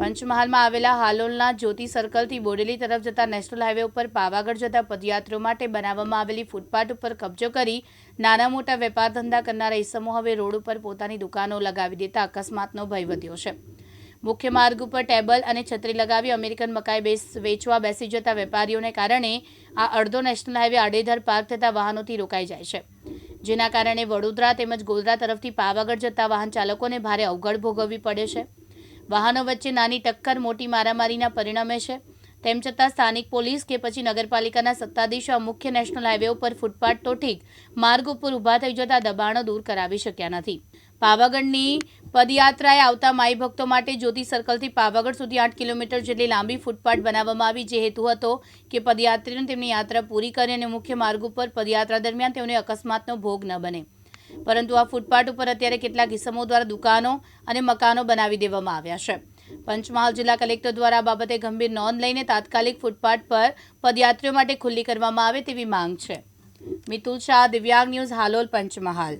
પંચમહાલમાં આવેલા હાલોલના જ્યોતિ સર્કલથી બોડેલી તરફ જતા નેશનલ હાઈવે ઉપર પાવાગઢ જતા પદયાત્રીઓ માટે બનાવવામાં આવેલી ફૂટપાથ ઉપર કબજો કરી નાના મોટા વેપાર ધંધા કરનારા ઇસમો હવે રોડ ઉપર પોતાની દુકાનો લગાવી દેતા અકસ્માતનો ભય વધ્યો છે. મુખ્ય માર્ગ ઉપર ટેબલ અને છત્રી લગાવી અમેરિકન મકાઈ બેસ વેચવા બેસી જતા વેપારીઓને કારણે આ અડધો નેશનલ હાઈવે આડેધર પાર્ક થતા વાહનોથી રોકાઈ જાય છે. જેના કારણે વડોદરા તેમજ ગોધરા તરફથી પાવાગઢ જતા વાહન ચાલકોને ભારે અવગડ ભોગવવી પડે છે. વાહનો વચ્ચે નાની ટક્કર, મોટી મારામારીના પરિણમે છે. તેમ છતાં સ્થાનિક પોલીસ કે પછી નગરપાલિકાના સત્તાધીશો આ મુખ્ય નેશનલ હાઈવે ઉપર ફૂટપાથ તો ઠીક, માર્ગ ઉપર ઊભા થઈ જતા દબાણો દૂર કરાવી શક્યા નથી. પાવાગઢની પદયાત્રાએ આવતા માઈ ભક્તો માટે જ્યોતિ સર્કલથી પાવાગઢ સુધી આઠ કિલોમીટર જેટલી લાંબી ફૂટપાથ બનાવવામાં આવી, જે હેતુ હતો કે પદયાત્રીઓને તેમની યાત્રા પૂરી કરી અને મુખ્ય માર્ગ ઉપર પદયાત્રા દરમિયાન તેઓને અકસ્માતનો ભોગ ન બને. પરંતુ આ ફૂટપાથ ઉપર અત્યારે કેટલાક ઇસમો દ્વારા દુકાનો અને મકાનો બનાવી દેવામાં આવ્યા છે. પંચમહાલ જિલ્લા કલેક્ટર દ્વારા આ બાબતે ગંભીર નોંધ લઈને તાત્કાલિક ફૂટપાથ પર પદયાત્રીઓ માટે ખુલ્લી કરવામાં આવે તેવી માંગ છે. મિતુલ શાહ, દિવ્યાંગ ન્યૂઝ, હાલોલ, પંચમહાલ.